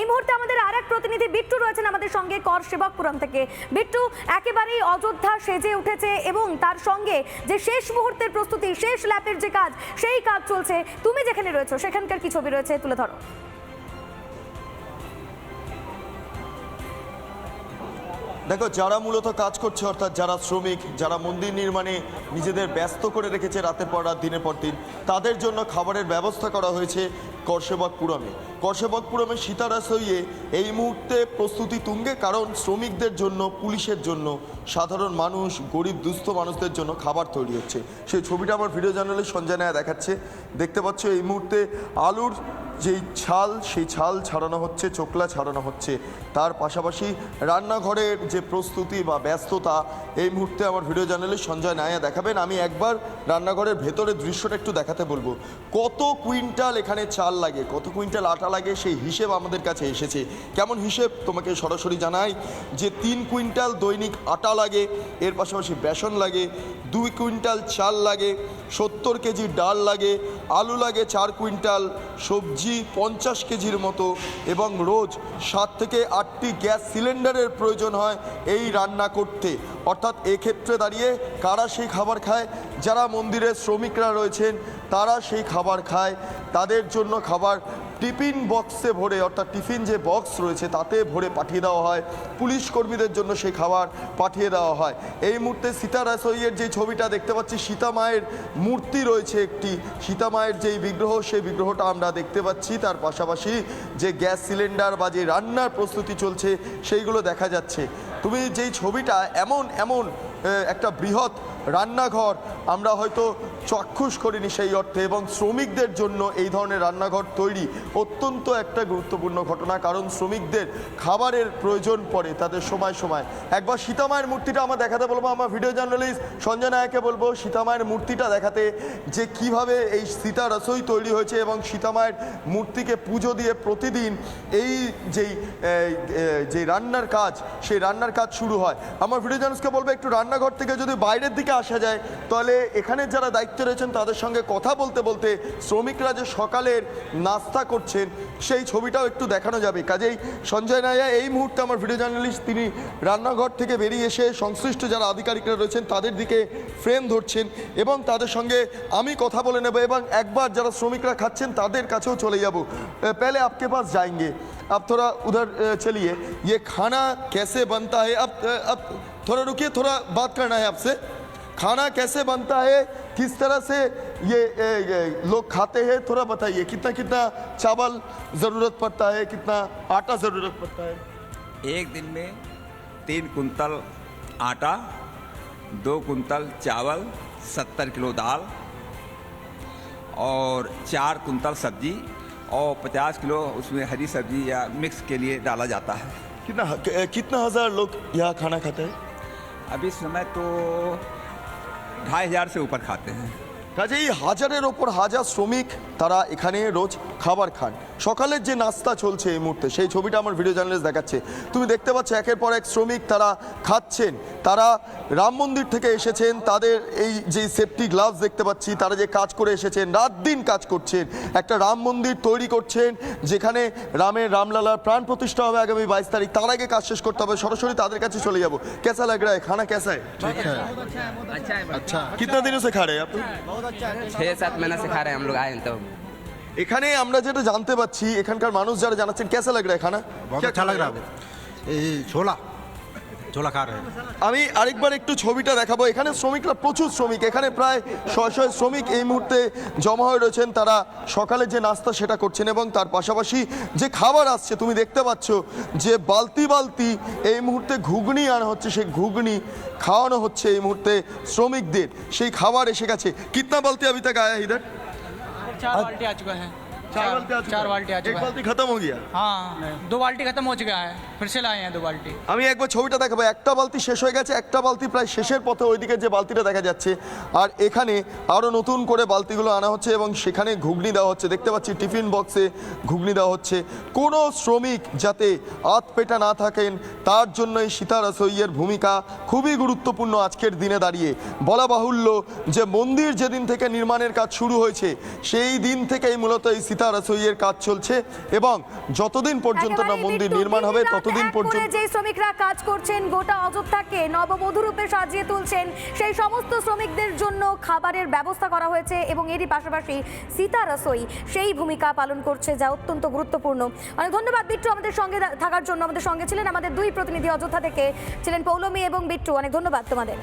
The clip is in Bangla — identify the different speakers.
Speaker 1: এই মুহূর্তে আমাদের আর এক প্রতিনিধি বিট্টু রয়েছেন আমাদের সঙ্গে, কর সেবকপুরম থেকে। বিট্টু, একেবারেই অযোধ্যা সেজে উঠেছে এবং তার সঙ্গে যে শেষ মুহূর্তের প্রস্তুতি, শেষ ল্যাপের যে কাজ, সেই কাজ চলছে। তুমি যেখানে রয়েছো, সেখানকার কি ছবি রয়েছে তুলে ধরো।
Speaker 2: দেখো, যারা মূলত কাজ করছে, অর্থাৎ যারা শ্রমিক, যারা মন্দির নির্মাণে নিজেদের ব্যস্ত করে রেখেছে রাতের পর রাত, দিনের পর দিন, তাদের জন্য খাবারের ব্যবস্থা করা হয়েছে করসেবকপুরমে সীতারাস হইয়ে এই মুহূর্তে প্রস্তুতি তুঙ্গে, কারণ শ্রমিকদের জন্য, পুলিশের জন্য, সাধারণ মানুষ, গরিব, দুস্থ মানুষদের জন্য খাবার তৈরি হচ্ছে। সেই ছবিটা আমার ভিডিও জার্নালে সঞ্জয় দেখাচ্ছে। দেখতে পাচ্ছ এই মুহূর্তে আলুর যেই ছাল, সেই ছাল ছাড়ানো হচ্ছে চোকলা ছাড়ানো হচ্ছে। তার পাশাপাশি রান্নাঘরের যে প্রস্তুতি বা ব্যস্ততা, এই মুহূর্তে আমার ভিডিও জার্নালিস্ট সঞ্জয় নায়া দেখাবেন। আমি একবার রান্নাঘরের ভেতরের দৃশ্যটা একটু দেখাতে বলব। কত কুইন্টাল এখানে চাল লাগে, কত কুইন্টাল আটা লাগে, সেই হিসেব আমাদের কাছে এসেছে। কেমন হিসেব? তোমাকে সরাসরি জানাই যে তিন কুইন্টাল দৈনিক আটা লাগে, এর পাশাপাশি বেসন লাগে, দুই কুইন্টাল চাল লাগে, সত্তর কেজি ডাল লাগে, আলু লাগে চার কুইন্টাল, সবজি পঞ্চাশ কেজির মতো এবং রোজ সাত থেকে আটটি গ্যাস সিলিন্ডারের প্রয়োজন হয় এই রান্না করতে। অর্থাৎ এক্ষেত্রে দাঁড়িয়ে কারা সেই খাবার খায়, যারা মন্দিরের শ্রমিকরা রয়েছেন, তারা সেই খাবার খায়। তাদের জন্য খাবার টিফিন বক্সে ভরে, অর্থাৎ টিফিন যে বক্স রয়েছে তাতে ভরে পাঠিয়ে দেওয়া হয়। পুলিশ কর্মীদের জন্য সেই খাবার পাঠিয়ে দেওয়া হয়। এই মুহূর্তে সীতা রাসইয়ের যে ছবিটা দেখতে পাচ্ছি, সীতা মায়ের মূর্তি রয়েছে একটি। সীতা মায়ের যেই বিগ্রহ, সেই বিগ্রহটা আমরা দেখতে পাচ্ছি। তার পাশাপাশি যে গ্যাস সিলিন্ডার বা যে রান্নার প্রস্তুতি চলছে, সেইগুলো দেখা যাচ্ছে। তুমি যেই ছবিটা এমন এমন একটা বৃহৎ রান্নাঘর। আমরা হয়তো চাক্ষুষ করিনি সেই অর্থে এবং শ্রমিকদের জন্য এই ধরনের রান্নাঘর তৈরি অত্যন্ত একটা গুরুত্বপূর্ণ ঘটনা, কারণ শ্রমিকদের খাবারের প্রয়োজন পড়ে তাদের সময় সময়। একবার সীতামায়ের মূর্তিটা আমার দেখাতে বলব আমার ভিডিও জার্নালিস্ট সঞ্জয় নায়ককে বলব। সীতামায়ের মূর্তিটা দেখাতে যে কীভাবে এই সীতা রসই তৈরি হয়েছে এবং সীতামায়ের মূর্তিকে পুজো দিয়ে প্রতিদিন এই যেই যে রান্নার কাজ, সেই রান্নার কাজ শুরু হয়। আমার ভিডিও জার্নালিস্টকে বলব একটু রান্নাঘর থেকে যদি বাইরের দিকে আসা যায় তাহলে এখানে যারা দায়িত্বে রয়েছেন তাদের সঙ্গে কথা বলতে বলতে শ্রমিকরা যে সকালের নাস্তা করছেন সেই ছবিটাও একটু দেখানো যাবে কাজেই সঞ্জয় নায়া এই মুহূর্তে আমার ভিডিও জার্নালিস্ট তিনি রান্নাঘর থেকে বেরিয়ে এসে সংশ্লিষ্ট যারা আধিকারিকরা রয়েছেন তাদের দিকে ফ্রেম ধরছেন এবং তাদের সঙ্গে আমি কথা বলে নেব এবং একবার যারা শ্রমিকরা খাচ্ছেন তাদের কাছেও চলে যাব पहले आपके पास जाएंगे आप थोड़ा उधर अ, चलिए ये खाना कैसे बनता है अब अ, अब थोड़ा रुकिए थोड़ा बात करना है आपसे खाना कैसे बनता है किस तरह से ये, ए, ये लोग खाते हैं थोड़ा बताइए कितना कितना चावल ज़रूरत पड़ता है कितना आटा ज़रूरत पड़ता है?
Speaker 3: एक दिन में तीन कुंतल आटा दो कुंतल चावल सत्तर किलो दाल और चार कुंतल सब्ज़ी और पचास किलो उसमें हरी सब्ज़ी या मिक्स के लिए डाला जाता है।
Speaker 2: कितना कितना हज़ार लोग यहाँ खाना खाते हैं?
Speaker 3: अभी समय तो ढाई हजार से ऊपर खाते हैं
Speaker 2: কাজেই হাজারের ওপর হাজার শ্রমিক তারা এখানে রোজ খাবার খান সকালের যে নাস্তা চলছে এই মুহূর্তে সেই ছবিটা আমার ভিডিও জার্নালিস্ট দেখাচ্ছে তুমি দেখতে পাচ্ছ একের পর এক শ্রমিক তারা খাচ্ছেন তারা রাম মন্দির থেকে এসেছেন তাদের এই যে সেফটি গ্লাভস দেখতে পাচ্ছি তারা যে কাজ করে এসেছেন রাত দিন কাজ করছেন একটা রাম মন্দির তৈরি করছেন যেখানে রামের রামলালার প্রাণ প্রতিষ্ঠা হবে আগামী বাইশ তারিখ তার আগে কাজ শেষ করতে হবে সরাসরি তাদের কাছে চলে যাবো কেসা লাগ রা হ্যায় খানা কেসা হ্যায়
Speaker 4: अच्छा
Speaker 2: कितना दिनों से खा रहे हैं आप
Speaker 4: छः सात महीना से खा रहे हैं हम लोग आए हैं तो
Speaker 2: এখানে আমরা যেটা জানতে পাচ্ছি এখানকার মানুষ যারা জানাচ্ছেন কেসা লাগ রা হ্যায় খানা
Speaker 5: बहुत अच्छा लग रहा है ये छोला छोला खा रहे हैं
Speaker 2: আমি আরেকবার একটু ছবিটা দেখাবো এখানে শ্রমিকরা প্রচুর শ্রমিক এখানে প্রায় শয় শয় শ্রমিক এই মুহূর্তে জমা হয়ে রয়েছেন তারা সকালে যে নাস্তা সেটা করছেন এবং তার পাশাপাশি যে খাবার আসছে তুমি দেখতে পাচ্ছ যে বালতি বালতি এই মুহূর্তে ঘুগনি আনা হচ্ছে সেই ঘুগনি খাওয়ানো হচ্ছে এই মুহূর্তে শ্রমিকদের সেই খাবার এসে গেছে কিতনা বালতি अभी तक आया है इधर
Speaker 6: चार बाल्टी आ चुका है।
Speaker 2: चार बाल्टी आ चुका
Speaker 6: चार
Speaker 2: है।
Speaker 6: बाल्टी आ
Speaker 2: एक
Speaker 6: चुका है
Speaker 2: बाल्टी खत्म हो गया
Speaker 6: हाँ दो बाल्टी खत्म हो चुका है फिर से लाए हैं दो बाल्टी
Speaker 2: আমি একবার ছবিটা দেখাবো একটা বালতি শেষ হয়ে গেছে একটা বালতি প্রায় শেষের পথে ওইদিকে যে বালতিটা দেখা যাচ্ছে আর এখানে আরও নতুন করে বালতিগুলো আনা হচ্ছে এবং সেখানে ঘুগনি দেওয়া হচ্ছে দেখতে পাচ্ছি টিফিন বক্সে ঘুগনি দেওয়া হচ্ছে কোনো শ্রমিক যাতে আত পেটা না থাকেন তার জন্য এই সীতা রসইয়ের ভূমিকা খুবই গুরুত্বপূর্ণ আজকের দিনে দাঁড়িয়ে বলা বাহুল্য যে মন্দির যেদিন থেকে নির্মাণের কাজ শুরু হয়েছে সেই দিন থেকেই মূলত এই সীতা সীতা রসইয়ের কাজ চলছে এবং যতদিন পর্যন্ত না মন্দির নির্মাণ হবে ততদিন পর্যন্ত
Speaker 1: যে শ্রমিকরা কাজ করছেন গোটা অযোধ্যাকে নববধূ রূপে সাজিয়ে তুলছেন সেই সমস্ত শ্রমিকদের জন্য খাবারের ব্যবস্থা করা হয়েছে এবং এরই পাশাপাশি সীতা রসই সেই ভূমিকা পালন করছে যা অত্যন্ত গুরুত্বপূর্ণ। অনেক ধন্যবাদ বিট্টু আমাদের সঙ্গে থাকার জন্য। আমাদের সঙ্গে ছিলেন আমাদের দুই প্রতিনিধি অযোধ্যা থেকে ছিলেন পৌলমী এবং বিট্টু। অনেক ধন্যবাদ তোমাদের।